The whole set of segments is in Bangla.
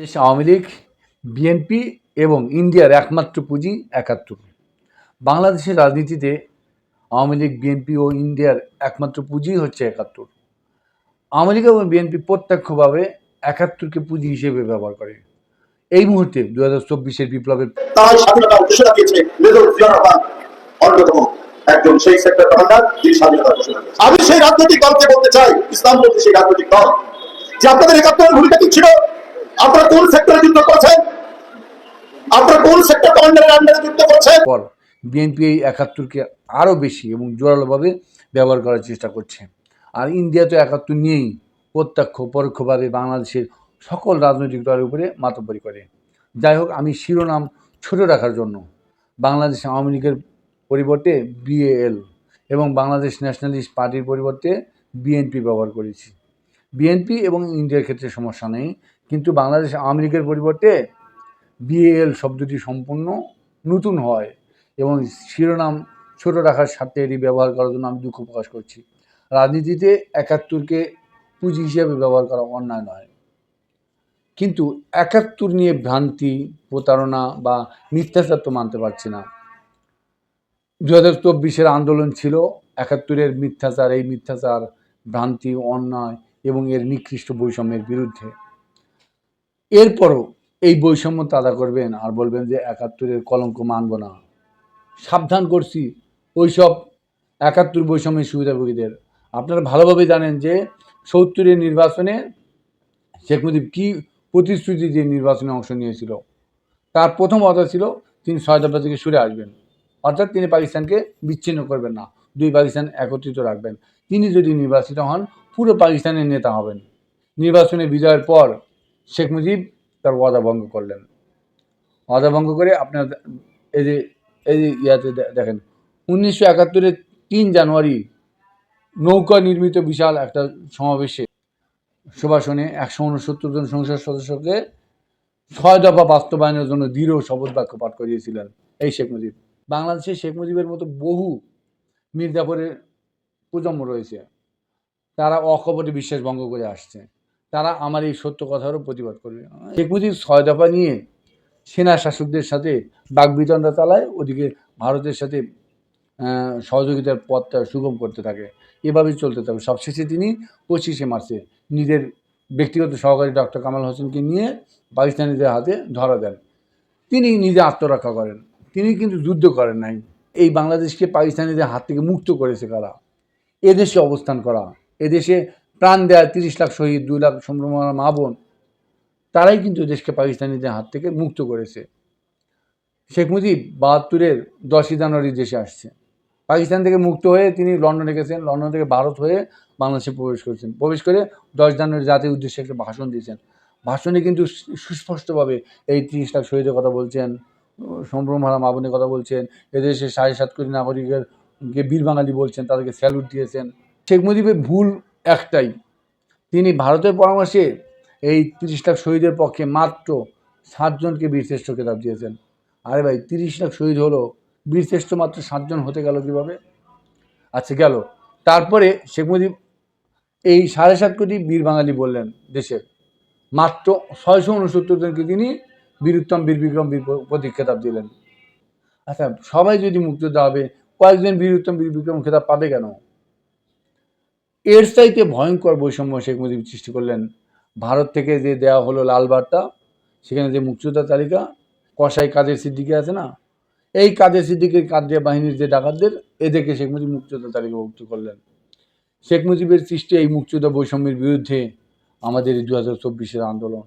দেশ আওয়ামী লীগ, বিএনপি এবং ইন্ডিয়ার একমাত্র পুঁজি একাত্তর। বাংলাদেশের রাজনীতিতে আওয়ামী লীগ, বিএনপি ও ইন্ডিয়ার একমাত্র পুঁজি হচ্ছে একাত্তর। আওয়ামী লীগ এবং বিএনপি প্রত্যক্ষভাবে একাত্তরকে পুঁজি হিসেবে ব্যবহার করে। এই মুহূর্তে দু হাজার চব্বিশের বিপ্লবের আমি সেই রাজনৈতিক দলকে বলতে চাই ইসলাম সেই রাজনৈতিক দল, যে আপনাদের একাত্তরের ভূমিকা কি ছিল? আপনারা কোন সেক্টরে যুদ্ধ করছেন? আপনারা কোন সেক্টর কমান্ডারের আন্ডারে যুদ্ধ করছেন? বিএনপি এই একাত্তরকে আরও বেশি এবং জোরালোভাবে ব্যবহার করার চেষ্টা করছে। আর ইন্ডিয়া তো একাত্তর নিয়েই প্রত্যক্ষ, পরোক্ষভাবে বাংলাদেশের সকল রাজনৈতিক দলের উপরে মাতব্বরি করে। যাই হোক, আমি শিরোনাম ছোট রাখার জন্য। বাংলাদেশ আওয়ামী লীগের পরিবর্তে বিএএল এবং বাংলাদেশ ন্যাশনালিস্ট পার্টির পরিবর্তে বিএনপি ব্যবহার করেছি। বিএনপি এবং ইন্ডিয়ার ক্ষেত্রে সমস্যা নেই। কিন্তু বাংলাদেশ আওয়ামী লীগের পরিবর্তে বিএএল শব্দটি সম্পূর্ণ নতুন হয় এবং শিরোনাম ছোট রাখার স্বার্থে এটি ব্যবহার করার জন্য আমি দুঃখ প্রকাশ করছি। রাজনীতিতে একাত্তরকে পুঁজি হিসেবে ব্যবহার করা অন্যায় নয়। কিন্তু একাত্তর নিয়ে ভ্রান্তি, প্রতারণা বা মিথ্যাচার তো মানতে পারছি না। দু হাজার চব্বিশের আন্দোলন ছিল একাত্তরের মিথ্যাচার, এই মিথ্যাচার, ভ্রান্তি, অন্যায় এবং এর নিকৃষ্ট বৈষম্যের বিরুদ্ধে। এরপরও এই বৈষম্য তাদা করবেন আর বলবেন যে একাত্তরের কলঙ্ক মানব না। সাবধান করছি। ওইসব একাত্তর বৈষম্যের সুবিধাভোগীদের। আপনারা ভালোভাবে জানেন যে সত্তরের নির্বাচনে শেখ মুজিব কী প্রতিশ্রুতি দিয়ে নির্বাচনে অংশ নিয়েছিল। তার প্রথম কথা ছিল, তিনি ছয় দফা থেকে সরে আসবেন। অর্থাৎ তিনি পাকিস্তানকে বিচ্ছিন্ন করবেন না। দুই পাকিস্তান একত্রিত রাখবেন। তিনি যদি নির্বাচিত হন, পুরো পাকিস্তানের নেতা হবেন। নির্বাচনে বিজয়ের পর শেখ মুজিব তার ওয়াদা ভঙ্গ করলেন। ওয়াদা ভঙ্গ করে আপনার এই যে এই যে ইয়াতে দেখেন, উনিশশো একাত্তরের তিন জানুয়ারি নৌকা নির্মিত বিশাল একটা সমাবেশে সুভাষণে একশো উনসত্তর জন সংসদ সদস্যকে ছয় দফা বাস্তবায়নের জন্য দৃঢ় শপথ বাক্য পাঠ করিয়েছিলেন এই শেখ মুজিব। বাংলাদেশে শেখ মুজিবের মতো বহু মির্জাপুরের প্রজন্ম রয়েছে, তারা অকপটে বিশ্বাস ভঙ্গ করে আসছে। তারা আমার এই সত্য কথারও প্রতিবাদ করবে। শেখ ছয় দফা নিয়ে সেনা শাসকদের সাথে বাগবিতণ্ডা চালায়, ওদিকে ভারতের সাথে সহযোগিতার পথটা সুগম করতে থাকে। এভাবেই চলতে থাকে সবশেষে তিনি পঁচিশে মার্চে নিজের ব্যক্তিগত সহকারী ডক্টর কামাল হোসেনকে নিয়ে পাকিস্তানিদের হাতে ধরা দেন। তিনি নিজে আত্মরক্ষা করেন। তিনি কিন্তু যুদ্ধ করেন নাই। এই বাংলাদেশকে পাকিস্তানিদের হাত থেকে মুক্ত করেছে কারা? এদেশে অবস্থান করা। এদেশে প্রাণ দেয়া তিরিশ লাখ শহীদ, দুই লাখ সম্ভ্রমা মা বোন, তারাই কিন্তু দেশকে পাকিস্তানিদের হাত থেকে মুক্ত করেছে। শেখ মুজিব বাহাত্তরের দশই জানুয়ারি দেশে আসছে। পাকিস্তান থেকে মুক্ত হয়ে তিনি লন্ডনে গেছেন, লন্ডন থেকে ভারত হয়ে বাংলাদেশে প্রবেশ করেছেন। প্রবেশ করে দশ জানুয়ারি জাতির উদ্দেশ্যে একটা ভাষণ দিয়েছেন। ভাষণে কিন্তু সুস্পষ্টভাবে এই তিরিশ লাখ শহীদের কথা বলছেন সম্ভ্রম হারা মা বোনের কথা বলছেন, এদেশে সাড়ে সাত কোটি নাগরিকের বীর বাঙালি বলছেন, তাদেরকে স্যালুট দিয়েছেন। শেখ মুজিবের ভুল একটাই। তিনি ভারতের পরামর্শে এই তিরিশ লাখ শহীদের পক্ষে মাত্র সাতজনকে বীরশ্রেষ্ঠ খেতাব দিয়েছেন। আরে ভাই, তিরিশ লাখ শহীদ হলো, বীরশ্রেষ্ঠ মাত্র সাতজন হতে গেল কীভাবে? আচ্ছা গেল। তারপরে শেখ মুজিব এই সাড়ে সাত কোটি বীর বাঙালি বললেন দেশের মাত্র ছয়শো উনসত্তর জনকে তিনি বীরুত্তম বীর বিক্রম বীর প্রতীক খেতাব দিলেন। আচ্ছা সবাই যদি মুক্তিযোদ্ধা হবে, কয়েকজন বীরুত্তম বীর বিক্রম খেতাব পাবে কেন? এর চাইতে ভয়ঙ্কর বৈষম্য শেখ মুজিব সৃষ্টি করলেন। ভারত থেকে যে দেওয়া হলো লাল বার্তা, সেখানে যে মুক্তিযোদ্ধা তালিকা, কসাই কাদের সিদ্দিকি আছে না? এই কাদের সিদ্দিকের কাদিয়া বাহিনীর যে ডাকাতদের, এদেরকে শেখ মুজিব মুক্তিযোদ্ধা তালিকাভুক্ত করলেন। শেখ মুজিবের সৃষ্টি এই মুক্তিযোদ্ধা বৈষম্যের বিরুদ্ধে আমাদের এই দু হাজার চব্বিশের আন্দোলন।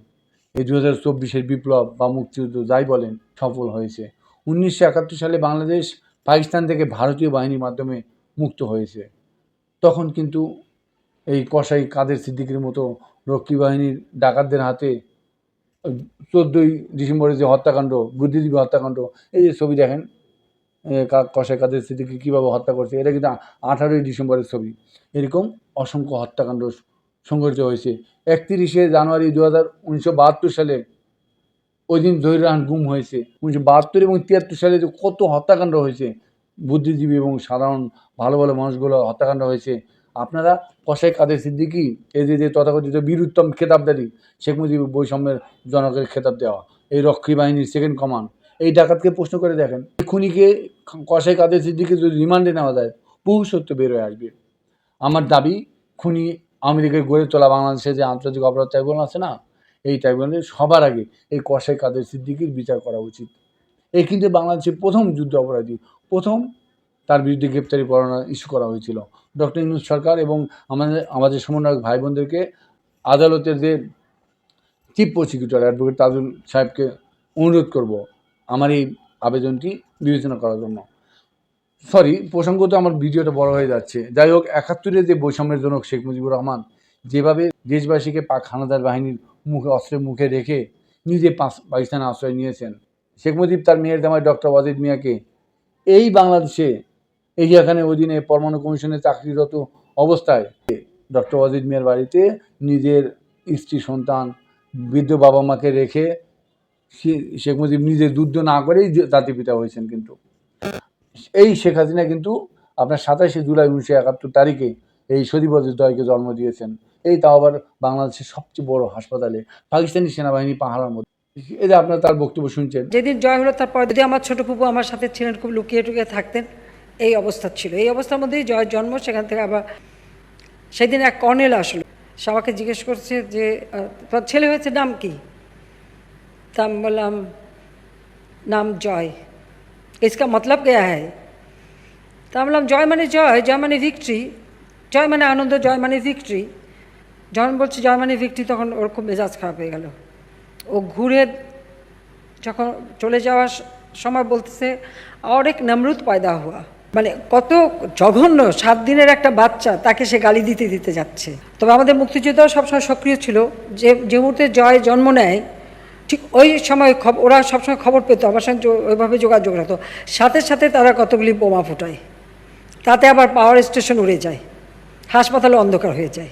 এই দু হাজার চব্বিশের বিপ্লব বা মুক্তিযুদ্ধ যাই বলেন, সফল হয়েছে। উনিশশো একাত্তর সালে বাংলাদেশ পাকিস্তান থেকে ভারতীয় বাহিনীর মাধ্যমে মুক্ত হয়েছে। তখন কিন্তু এই কসাই কাদের সিদ্দিকের মতো রক্ষী বাহিনীর ডাকাতদের হাতে চোদ্দোই ডিসেম্বরের যে হত্যাকাণ্ড বুদ্ধিজীবী হত্যাকাণ্ড এই যে ছবি দেখেন এ, কা- কসাই কাদের সিদ্দিকি কীভাবে হত্যা করছে এটা কিন্তু আঠারোই ডিসেম্বরের ছবি। এরকম অসংখ্য হত্যাকাণ্ড সংঘটিত হয়েছে। একত্রিশে জানুয়ারি দু হাজার উনিশশো বাহাত্তর সালে ওই দিন জহির গুম হয়েছে। উনিশশো বাহাত্তর এবং তিয়াত্তর সালে যে কত হত্যাকাণ্ড হয়েছে বুদ্ধিজীবী এবং সাধারণ ভালো ভালো মানুষগুলো হত্যাকাণ্ড হয়েছে। আপনারা কসাই কাদের সিদ্দিকি, এই যে তথাকথিত বীরুত্তম খেতাবদারি, শেখ মুজিব বৈষম্যের জনকের খেতাব দেওয়া, এই রক্ষী বাহিনীর সেকেন্ড কমান্ড এই ডাকাতকে প্রশ্ন করে দেখেন খুনিকে কসাই কাদের সিদ্দিকি যদি রিমান্ডে নেওয়া যায়, বহু সত্য বের হয়ে আসবে। আমার দাবি, খুনি আমেরিকায় গড়ে তোলা বাংলাদেশে যে আন্তর্জাতিক অপরাধ ট্রাইব্যুনাল আছে না, এই ট্রাইব্যুনালে সবার আগে এই কসাই কাদের সিদ্দিকির বিচার করা উচিত। এই কিন্তু বাংলাদেশের প্রথম যুদ্ধ অপরাধী, প্রথম তার বিরুদ্ধে গ্রেপ্তারি পরোয়ানা ইস্যু করা হয়েছিল। ডক্টর ইউনুস সরকার এবং আমাদের আমাদের সমন্বয়ক ভাই বোনদেরকে আদালতের যে চিফ প্রসিকিউটর অ্যাডভোকেট তাজুল সাহেবকে অনুরোধ করব আমার এই আবেদনটি বিবেচনা করার জন্য। সরি, প্রসঙ্গত আমার ভিডিওটা বড় হয়ে যাচ্ছে। যাই হোক, একাত্তরের যে বৈষম্যের জনক শেখ মুজিবুর রহমান যেভাবে দেশবাসীকে পাক হানাদার বাহিনীর মুখে, অস্ত্রের মুখে রেখে নিজে পাকিস্তানে আশ্রয় নিয়েছেন, শেখ মুজিব তার মেয়ের জামাই ডক্টর ওয়াজিদ মিয়াকে, এই বাংলাদেশে এশিয়া খানের অধীনে পরমাণু কমিশনে চাকরিরত অবস্থায় ডক্টর ওয়াজিদ মিয়ার বাড়িতে নিজের স্ত্রী, সন্তান, বৃদ্ধ বাবা মাকে রেখে শেখ মুজিব নিজে যুদ্ধ না করেই জাতির পিতা হয়েছেন কিন্তু। এই শেখ হাসিনা কিন্তু আপনার সাতাশে জুলাই উনিশশো একাত্তর তারিখে এই সদীপদের দয়কে জন্ম দিয়েছেন। এই তাও আবার বাংলাদেশের সবচেয়ে বড় হাসপাতালে, পাকিস্তানি সেনাবাহিনী পাহারার মধ্যে যে আপনারা তার বক্তব্য শুনছেন। যেদিন জয় হলো তারপর যদি আমার ছোট ফুপু আমার সাথে ছিলেন, খুব লুকিয়ে টুকিয়ে থাকতেন এই অবস্থা ছিল এই অবস্থার মধ্যেই জয়ের জন্ম সেখান থেকে আবার সেদিন এক কর্নেল আসলো সে আমাকে জিজ্ঞেস করছে যে আহ, তোর ছেলে হয়েছে নাম কি তা আমি বললাম নাম জয় इसका मतलब क्या है তা আমি বললাম জয় মানে জয় জয় মানে ভিক্টরি জয় মানে আনন্দ জয় মানে ভিক্টরি যখন বলছি জয় মানে ভিক্টরি তখন ওর খুব মেজাজ খারাপ হয়ে গেল ও ঘুরে যখন চলে যাওয়ার স- সময় বলতেছে আর এক নমরুদ পয়দা হওয়া মানে কত জঘন্য, সাত দিনের একটা বাচ্চা তাকে সে গালি দিতে দিতে যাচ্ছে। তবে আমাদের মুক্তিযোদ্ধাও সবসময় সক্রিয় ছিল। যে যে মুহূর্তে জয়, জন্ম নেয়, ঠিক ওই সময় ওরা সবসময় খবর পেত, আমার সঙ্গে ওইভাবে যোগাযোগ রাখতো। সাথে সাথে তারা কতগুলি বোমা ফোটায়। তাতে আবার পাওয়ার স্টেশন উড়ে যায়। হাসপাতালে অন্ধকার হয়ে যায়।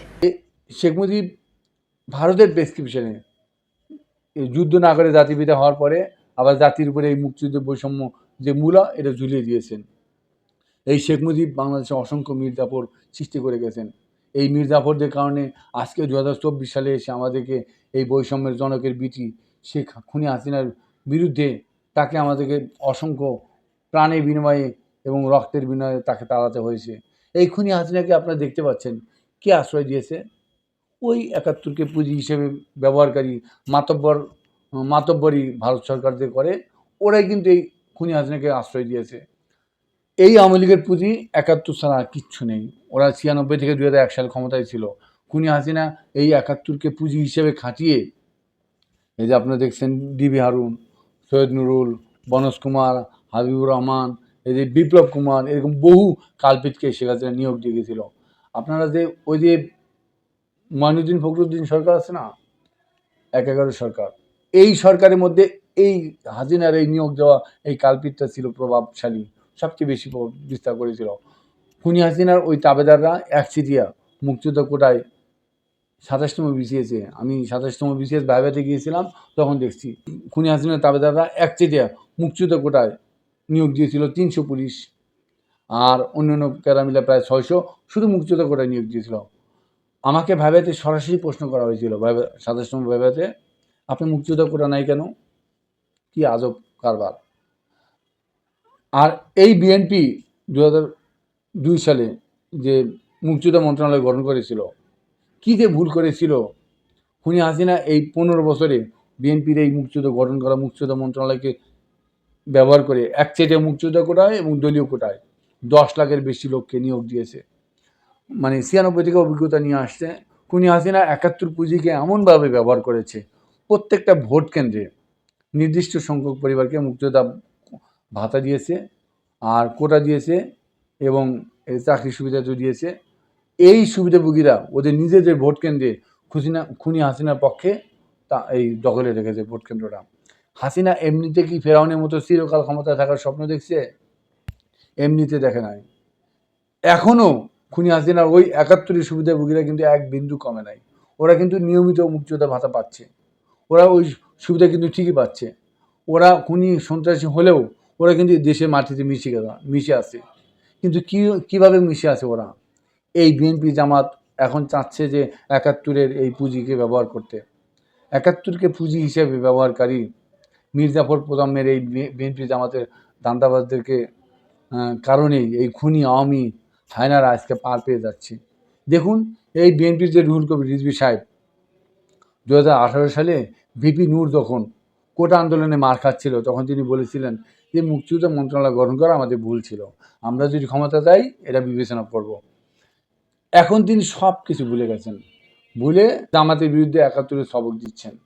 শেখ মুজিব ভারতের প্রেসক্রিপশনে যুদ্ধ না করে জাতিপিতা হওয়ার পরে আবার জাতির উপরে এই মুক্তিযুদ্ধের বৈষম্য যে মূলা, এটা ঝুলিয়ে দিয়েছেন। এই শেখ মুজিব বাংলাদেশে অসংখ্য মির্জাফর সৃষ্টি করে গেছেন। এই মির্জাফরদের কারণে আজকে দু হাজার চব্বিশ সালে এসে আমাদেরকে এই বৈষম্যের জনকের বিটি শেখ খুনি হাসিনার বিরুদ্ধে তাকে আমাদেরকে অসংখ্য প্রাণের বিনিময়ে এবং রক্তের বিনিময়ে তাকে তাড়াতে হয়েছে। এই খুনি হাসিনাকে আপনারা দেখতে পাচ্ছেন। কে আশ্রয় দিয়েছে? ওই একাত্তরকে পুঁজি হিসেবে ব্যবহারকারী মাতব্বর, মাতব্বরই ভারত সরকার যে করে। ওরাই কিন্তু এই খুনি হাসিনাকে আশ্রয় দিয়েছে। এই আওয়ামী লীগের পুঁজি একাত্তর ছাড়া আর কিচ্ছু নেই। ওরা ছিয়ানব্বই থেকে দুই হাজার এক সাল ক্ষমতায় ছিল। খুনি হাসিনা এই একাত্তরকে পুঁজি হিসেবে খাটিয়ে, এই যে আপনারা দেখছেন ডিবি হারুন, সৈয়দ নুরুল, বনজ কুমার, হাবিবুর রহমান, এই যে বিপ্লব কুমার, এরকম বহু কালপিতকে শেখ হাসিনা নিয়োগ দিয়ে গেছিল। আপনারা যে ওই যে মঈনুদ্দিন ফখরুদ্দিন সরকার আছে না? এক এগারো সরকার। এই সরকারের মধ্যে এই হাজিনার এই নিয়োগ দেওয়া, এই কালপিতটা ছিল প্রভাবশালী। সবচেয়ে বেশি বিস্তার করেছিল। খুনি হাসিনার ওই তাবেদাররা একচিটিয়া মুক্তিযুদ্ধ কোটায় সাতাশতম বিসিএসে, আমি সাতাশতম বিসিএস ভাইভাতে গিয়েছিলাম, তখন দেখছি খুনি হাসিনার তাবেদাররা একচেটিয়া মুক্তিযুদ্ধ কোটায় নিয়োগ দিয়েছিল তিনশো পুলিশ আর অন্যান্য ক্যারামিলা প্রায় ছয়শো, শুধু মুক্তিযুদ্ধ কোটায় নিয়োগ দিয়েছিল। আমাকে ভাইভাতে সরাসরি প্রশ্ন করা হয়েছিল সাতাশতম ভাইভাতে, আপনি মুক্তিযুদ্ধ কোটা নাই কেন? কি আজব কারবার? আর এই বিএনপি দু দুই সালে যে মুক্তিযুদ্ধ মন্ত্রণালয় গঠন করেছিল, কী যে ভুল করেছিল, খুনি হাসিনা এই পনেরো বছরে বিএনপির এই মুক্তিযুদ্ধ গঠন করা মুক্তিযুদ্ধ মন্ত্রণালয়কে ব্যবহার করে একচেটিয়া মুক্তিযুদ্ধ কোটায় এবং দলীয় কোটায় দশ লাখের বেশি লোককে নিয়োগ দিয়েছে। মানে ছিয়ানব্বই থেকে অভিজ্ঞতা নিয়ে আসছে, খুনি হাসিনা একাত্তর পুঁজিকে এমনভাবে ব্যবহার করেছে, প্রত্যেকটা ভোট কেন্দ্রে নির্দিষ্ট সংখ্যক পরিবারকে মুক্তিযোদ্ধা ভাতা দিয়েছে, আর কোটা দিয়েছে এবং এই চাকরি সুবিধা তো দিয়েছে। এই সুবিধাভোগীরা ওদের নিজেদের ভোট কেন্দ্রে খুশিনা খুনি হাসিনার পক্ষে তা এই দখলে রেখেছে ভোট কেন্দ্রটা। হাসিনা এমনিতে কি ফেরাউনের মতো চিরকাল ক্ষমতায় থাকার স্বপ্ন দেখছে? এমনিতে দেখে নাই। এখনও খুনি হাসিনার ওই একাত্তরের সুবিধাভোগীরা কিন্তু এক বিন্দু কমে নাই। ওরা কিন্তু নিয়মিত মুক্তিযোদ্ধা ভাতা পাচ্ছে। ওরা ওই সুবিধা কিন্তু ঠিকই পাচ্ছে। ওরা খুনি সন্ত্রাসী হলেও ওরা কিন্তু দেশের মাটিতে মিশে গেল, মিশে আছে। কিন্তু কী, কীভাবে মিশে আছে ওরা? এই বিএনপি জামাত এখন চাচ্ছে যে একাত্তরের এই পুঁজিকে ব্যবহার করতে। একাত্তরকে পুঁজি হিসেবে ব্যবহারকারী মির্জাফর প্রজন্মের এই বিএনপি জামাতের দান্দাবাজদেরকে কারণেই এই খুনি আওয়ামী হায়নারা আজকে পার পেয়ে যাচ্ছে। দেখুন, এই বিএনপির যে রুহুল কবির, রিজভি সাহেব দু হাজার আঠারো সালে ভিপি নূর যখন কোটা আন্দোলনে মার খাচ্ছিল, তখন তিনি বলেছিলেন যে মুক্তিযুদ্ধ মন্ত্রণালয় গঠন করা আমাদের ভুল ছিল। আমরা যদি ক্ষমতা যাই এটা বিবেচনা করব। এখন তিনি সব কিছু ভুলে গেছেন। ভুলে জামাতের বিরুদ্ধে একাত্তরের সবক দিচ্ছেন।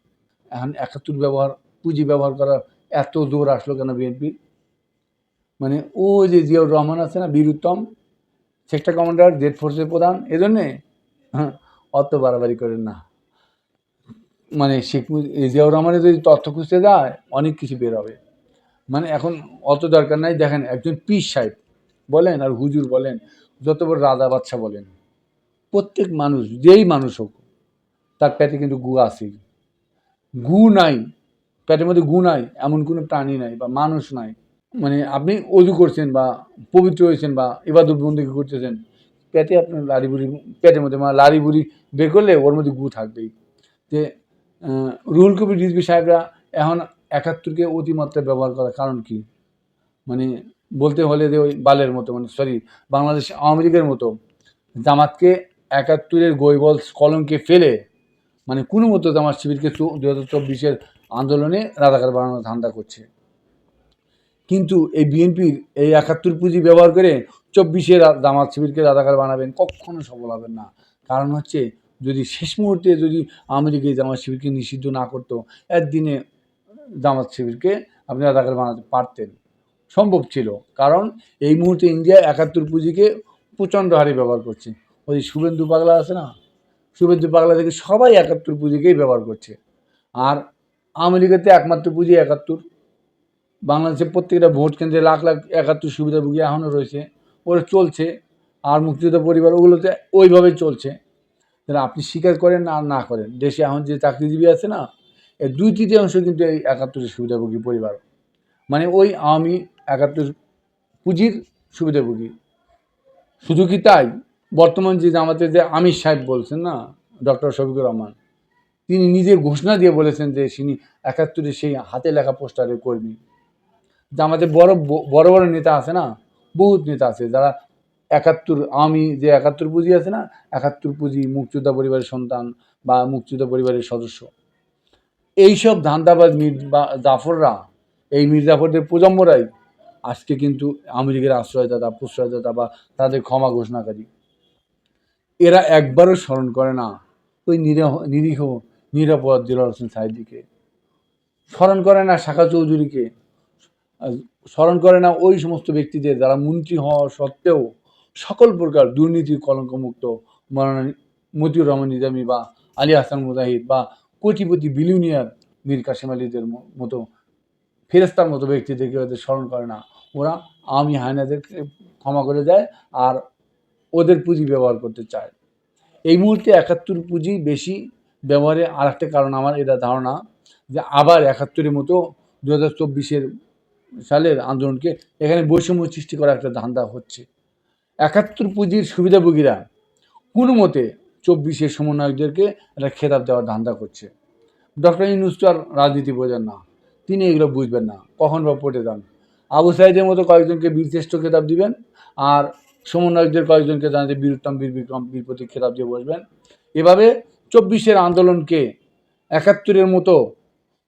এখন একাত্তর ব্যবহার পুঁজি ব্যবহার করার এত জোর আসলো কেন বিএনপির মানে ও যে জিয়াউর রহমান আছে না বীর উত্তম সেক্টর কমান্ডার জেড ফোর্সের প্রধান এজন্যে হ্যাঁ, অত বাড়াবাড়ি করেন না। মানে শেখ মুজি- এই জিয়াউর রহমানের যদি তথ্য খুঁজতে যায় অনেক কিছু বের হবে। মানে এখন অত দরকার নাই। দেখেন একজন পীর সাহেব বলেন আর হুজুর বলেন, যত বড় রাজা বাচ্চা বলেন, প্রত্যেক মানুষ, যেই মানুষ হোক, তার পেটে কিন্তু গু আছেই গু নাই, পেটের মধ্যে গু নাই, এমন কোনো প্রাণী নাই বা মানুষ নাই। মানে আপনি অজু করছেন বা পবিত্র হয়েছেন বা ইবাদত বন্দী করতেছেন, পেটে আপনার লাড়ি বুড়ি পেটের মধ্যে মানে লাড়ি বুড়ি বের করলে ওর মধ্যে গু থাকবেই। যে রুহুল কবির রিজভি সাহেবরা এখন একাত্তরকে অতিমাত্রায় ব্যবহার করার কারণ কি? মানে বলতে হলে যে ওই বালের মতো মানে সরি বাংলাদেশ আওয়ামী লীগের মতো জামাতকে একাত্তরের গৈবল কলমকে ফেলে মানে কোনো মতো জামাত শিবিরকে দু হাজার চব্বিশের আন্দোলনে রাজাকার বানানোর ধান্দা করছে। কিন্তু এই বিএনপির এই একাত্তর পুঁজি ব্যবহার করে চব্বিশে জামাত শিবিরকে রাজাকার বানাবেন কখনো সফল হবেন না। কারণ হচ্ছে যদি শেষ মুহূর্তে যদি আওয়ামী লীগ এই জামাত শিবিরকে নিষিদ্ধ না করতো, একদিনে জামাত শিবিরকে আপনি রাজাকার বানাতে পারতেন। সম্ভব ছিল। কারণ এই মুহূর্তে ইন্ডিয়া একাত্তর পুঁজিকে প্রচণ্ড হারে ব্যবহার করছে। ওই শুভেন্দু পাগলা আছে না? শুভেন্দু পাগলা থেকে সবাই একাত্তর পুঁজিকেই ব্যবহার করছে। আর আওয়ামী একমাত্র পুঁজি একাত্তর। বাংলাদেশের প্রত্যেকটা ভোট কেন্দ্রে লাখ লাখ একাত্তর সুবিধাভোগী এখনও রয়েছে। ওরা চলছে। আর মুক্তিযোদ্ধা পরিবার ওগুলোতে ওইভাবেই চলছে। আপনি স্বীকার করেন আর না করেন। দেশে এখন যে চাকরিজীবী আছে না দুই তৃতীয়াংশ কিন্তু এই একাত্তরের সুবিধাভোগী পরিবার। মানে ওই আওয়ামী একাত্তর পুঁজির সুবিধাভোগী। শুধু কি তাই? বর্তমান যে আমাদের যে আমির সাহেব বলছেন না, ডক্টর শফিকুর রহমান, তিনি নিজে ঘোষণা দিয়ে বলেছেন যে তিনি একাত্তরের সেই হাতে লেখা পোস্টারের কর্মী। আমাদের বড় বড় বড় নেতা আছে না, বহুত নেতা আছে, যারা একাত্তর আমি যে একাত্তর পুঁজি আছে না, একাত্তর পুঁজি মুক্তিযোদ্ধা পরিবারের সন্তান বা মুক্তিযোদ্ধা পরিবারের সদস্য। এইসব ধান্দাবাজ বা জাফররা, এই মীর জাফরদের প্রজন্মরাই আজকে কিন্তু লীগের আশ্রয়দাতা, প্রশ্রয়দাতা বা তাদের ক্ষমা ঘোষণাকারী। এরা একবারও স্মরণ করে না ওই নিরীহ নিরীহ নিরাপদ দিলার হোসেন সাহেদিকে স্মরণ করে না শাখা চৌধুরীকে। স্মরণ করে না ওই সমস্ত ব্যক্তিদের যারা মন্ত্রী হওয়া সত্ত্বেও সকল প্রকার দুর্নীতি কলঙ্কমুক্ত মৌলানা মতিউর রহমান নিজামী বা আলী হাসান মুজাহিদ বা কোটিপতি বিলিউনিয়ার মীর কাসিম আলীদের মতো ফেরেস্তার মতো ব্যক্তিদেরকে ওদের স্মরণ করে না। ওরা আমি হায়নাদেরকে ক্ষমা করে দেয় আর ওদের পুঁজি ব্যবহার করতে চায়। এই মুহূর্তে একাত্তর পুঁজি বেশি ব্যবহারে আর একটা কারণ আমার এটা ধারণা যে আবার একাত্তরের মতো দু হাজার চব্বিশের সালের আন্দোলনকে এখানে বৈষম্য সৃষ্টি করা একটা ধান্দা হচ্ছে। একাত্তর পুঁজির সুবিধাভোগীরা কোনো মতে চব্বিশের সমন্বয়কদেরকে একটা খেতাব দেওয়ার ধান্দা করছে। ডক্টর ইউনুস তো আর রাজনীতি বোঝেন না। তিনি এগুলো বুঝবেন না। কখন বা পটে যান। আবু সাইদের মতো কয়েকজনকে বীরশ্রেষ্ঠ খেতাব দিবেন আর সমন্বয়কদের কয়েকজনকে জানাতে বীর উত্তম বীর বিক্রম বীর প্রতীক খেতাব দিয়ে বসবেন। এভাবে চব্বিশের আন্দোলনকে একাত্তরের মতো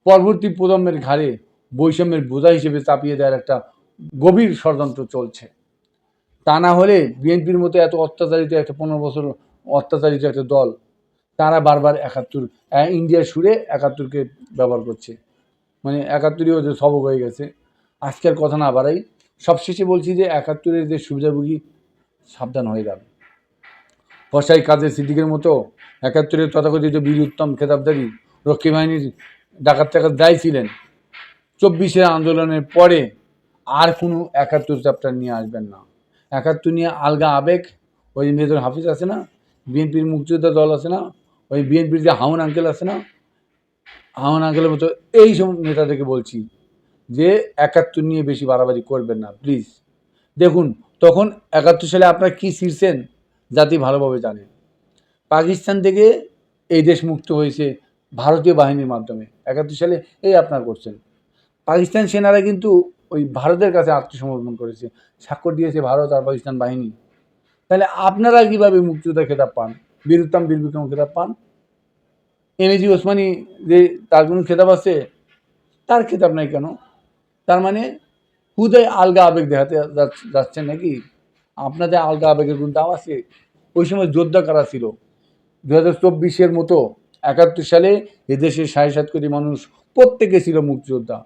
পরবর্তী প্রজন্মের ঘাড়ে বৈষম্যের বোঝা হিসেবে চাপিয়ে দেওয়ার একটা গভীর ষড়যন্ত্র চলছে। তা না হলে বিএনপির মতো এত অত্যাচারিত একটা পনেরো বছর অত্যাচারিত একটা দল, তারা বারবার একাত্তর ইন্ডিয়ার সুরে একাত্তরকে ব্যবহার করছে। মানে একাত্তরই ওদের সবক হয়ে গেছে। আজকের কথা না বাড়াই, সবশেষে বলছি যে একাত্তরের যে সুবিধাভোগী, সাবধান হয়ে যাবে কসাই কাজী সিদ্দিকের মতো একাত্তরের তথাকথিত বীর উত্তম খেতাবদারি রক্ষী বাহিনীর ডাকাত টাকাত দায়ী ছিলেন। চব্বিশের আন্দোলনের পরে আর কোনো একাত্তর চ্যাপ্টার নিয়ে আসবেন না। একাত্তর নিয়ে আলগা আবেগ, ওই মেজর হাফিজ আছে না বিএনপির মুক্তিযোদ্ধা দল আছে না, ওই বিএনপির যে হাউন আঙ্কেল আছে না, হাউন আঙ্কেলের মতো এই সব নেতাদেরকে বলছি যে একাত্তর নিয়ে বেশি বাড়াবাড়ি করবেন না প্লিজ দেখুন, তখন একাত্তর সালে আপনারা কী ছিঁড়ছেন জাতি ভালোভাবে জানে। পাকিস্তান থেকে এই দেশ মুক্ত হয়েছে ভারতীয় বাহিনীর মাধ্যমে। একাত্তর সালে এই আপনার করছেন। পাকিস্তান সেনারা কিন্তু ওই ভারতের কাছে আত্মসমর্পণ করেছে স্বাক্ষর দিয়েছে ভারত আর পাকিস্তান বাহিনী। তাহলে আপনারা কীভাবে মুক্তিযোদ্ধা খেতাব পান? বীর উত্তম, বীর বিক্রম খেতাব পান? এমএজি ওসমানী যে তার কোনো খেতাব আছে? তার খেতাব নাই কেন? তার মানে হুদয় আলগা আবেগ দেখাতে যাচ- যাচ্ছেন নাকি? আপনাদের আলগা আবেগের কোনো দাম আছে? ওই সময় যোদ্ধা কারা ছিল? দু হাজার চব্বিশের মতো একাত্তর সালে এদেশের সাড়ে সাত কোটি মানুষ প্রত্যেকে ছিল মুক্তিযোদ্ধা।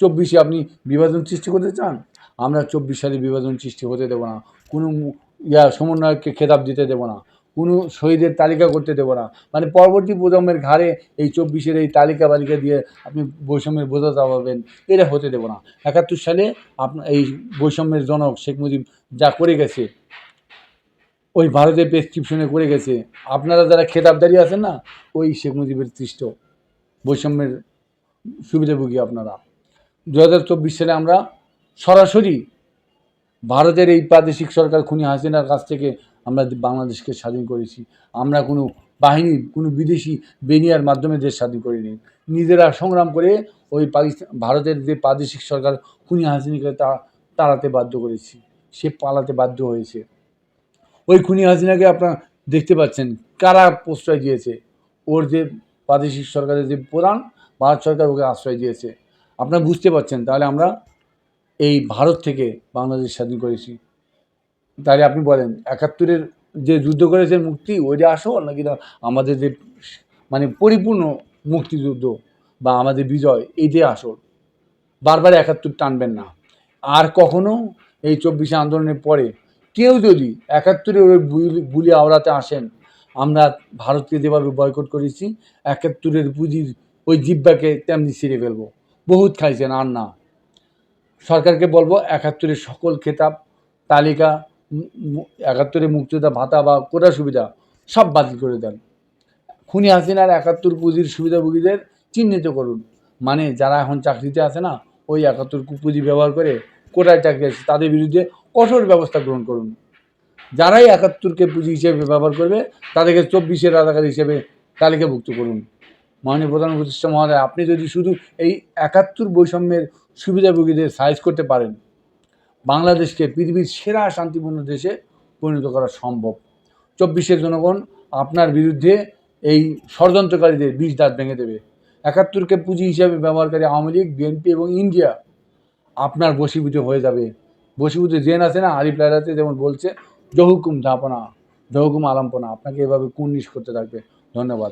চব্বিশে আপনি বিভাজন সৃষ্টি করতে চান? আমরা চব্বিশ সালে বিভাজন সৃষ্টি হতে দেবো না। কোনো ইয়া সমন্বয়ককে খেতাব দিতে দেবো না। কোনো শহীদের তালিকা করতে দেবো না। মানে পরবর্তী প্রজন্মের ঘাড়ে এই চব্বিশের এই তালিকা বালিকা দিয়ে আপনি বৈষম্যের বোঝা চাপাবেন, এটা হতে দেবো না। একাত্তর সালে আপনার এই বৈষম্যের জনক শেখ মুজিব যা করে গেছে, ওই ভারতের প্রেসক্রিপশনে করে গেছে, আপনারা যারা খেতাবদারি আছেন না, ওই শেখ মুজিবের সৃষ্ট বৈষম্যের সুবিধাভোগী আপনারা। দু হাজার চব্বিশ সালে আমরা সরাসরি ভারতের এই প্রাদেশিক সরকার খুনি হাসিনার কাছ থেকে আমরা বাংলাদেশকে স্বাধীন করেছি। আমরা কোনো বাহিনী, কোনো বিদেশি বেনিয়ার মাধ্যমে দেশ স্বাধীন করিনি। নিজেরা সংগ্রাম করে ওই পাকিস্তান, ভারতের যে প্রাদেশিক সরকার খুনি হাসিনাকে তা তাড়াতে বাধ্য করেছি। সে পালাতে বাধ্য হয়েছে। ওই খুনি হাসিনাকে আপনারা দেখতে পাচ্ছেন, কারা প্রশ্রয় দিয়েছে? ওর যে প্রাদেশিক সরকারের যে প্রধান, ভারত সরকার ওকে আশ্রয় দিয়েছে। আপনারা বুঝতে পারছেন, তাহলে আমরা এই ভারত থেকে বাংলাদেশ স্বাধীন করেছি। তাহলে আপনি বলেন, একাত্তরের যে যুদ্ধ করেছেন মুক্তি, ওইটা আসল নাকি না আমাদের যে মানে পরিপূর্ণ মুক্তিযুদ্ধ বা আমাদের বিজয়, এইটাই আসল? বারবার একাত্তর টানবেন না। আর কখনো এই চব্বিশে আন্দোলনের পরে কেউ যদি একাত্তরের ওই বুলি আওড়াতে আসেন, আমরা ভারতকে যেভাবে বয়কট করেছি, একাত্তরের পুঁজির ওই জিব্বাকে তেমনি ছিঁড়ে ফেলব। বহুত খাইছেন, আর না। সরকারকে বলব একাত্তরের সকল খেতাব, তালিকা একাত্তরে মুক্তিযোদ্ধা ভাতা বা কোটা সুবিধা সব বাতিল করে দেন। খুনি হাসিনার একাত্তর পুঁজির সুবিধাভোগীদের চিহ্নিত করুন। মানে যারা এখন চাকরিতে আছে না, ওই একাত্তর পুঁজি ব্যবহার করে কোটায় চাকরি আছে, তাদের বিরুদ্ধে কঠোর ব্যবস্থা গ্রহণ করুন। যারাই একাত্তরকে পুঁজি হিসেবে ব্যবহার করবে, তাদেরকে চব্বিশের রাজাকার হিসেবে তালিকাভুক্ত করুন। মাননীয় প্রধান উপদেষ্টা মহোদয়, আপনি যদি শুধু এই একাত্তর বৈষম্যের সুবিধাভোগীদের সাইজ করতে পারেন। বাংলাদেশকে পৃথিবীর সেরা শান্তিপূর্ণ দেশে পরিণত করা সম্ভব। চব্বিশের জনগণ আপনার বিরুদ্ধে এই ষড়যন্ত্রকারীদের বিষ দাঁত ভেঙে দেবে। একাত্তরকে পুঁজি হিসাবে ব্যবহারকারী আওয়ামী লীগ, বিএনপি এবং ইন্ডিয়া আপনার বশীভূত হয়ে যাবে। বশীভূত জেন আছে না? আরিফ লাইলাতে যেমন বলছে, জহুকুম ধাপনা জহুকুম আলম্পনা। আপনাকে এভাবে কুর্নিশ করতে থাকবে। ধন্যবাদ।